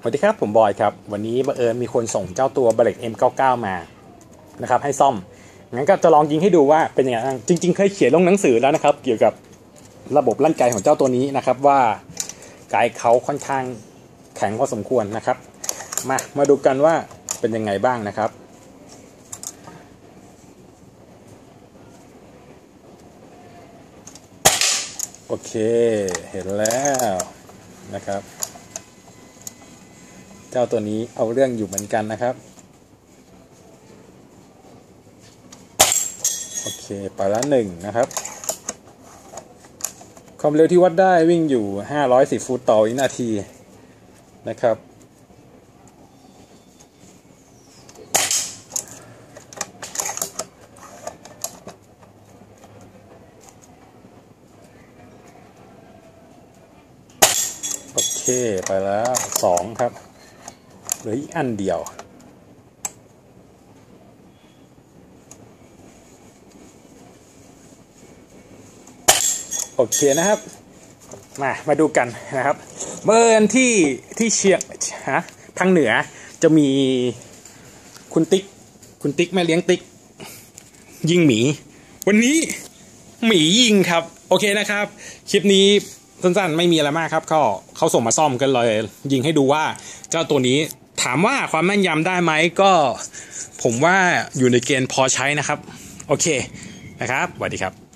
สวัสดีครับ ผมบอยครับ วันนี้บังเอิญมีคนส่งเจ้าตัวเบรก M99 มานะครับให้ซ่อม งั้นก็จะลองยิงให้ดูว่าเป็นยังไงบ้างจริง ๆ เคยเขียนลงหนังสือแล้วนะครับ เกี่ยวกับระบบลั่นไกของเจ้าตัวนี้นะครับว่าไกเขาค่อนข้างแข็งพอสมควรนะครับ มามาดูกันว่าเป็นยังไงบ้างนะครับโอเค เห็นแล้วนะครับ เจ้าตัวนี้เอาเรื่องอยู่เหมือนกันนะครับ โอเคไปละหนึ่งนะครับ ความเร็วที่วัดได้วิ่งอยู่ 510 ฟุตต่อวินาทีนะครับโอเค ไปแล้วสองครับ เหลืออีกอันเดียว โอเคนะครับ มามาดูกันนะครับเมื่อที่ที่เชียงฮะทางเหนือจะมีคุณติ๊ก คุณติ๊กแม่เลี้ยงติ๊ก ยิงหมี วันนี้หมียิงครับ โอเคนะครับ คลิปนี้สั้นๆ ไม่มีอะไรมากครับ ก็เขาส่งมาซ่อมกันเลย ยิงให้ดูว่าเจ้าตัวนี้ ถามว่าความแม่นยำได้ไหมก็ผมว่าอยู่ในเกณฑ์พอใช้นะครับ โอเคนะครับสวัสดีครับ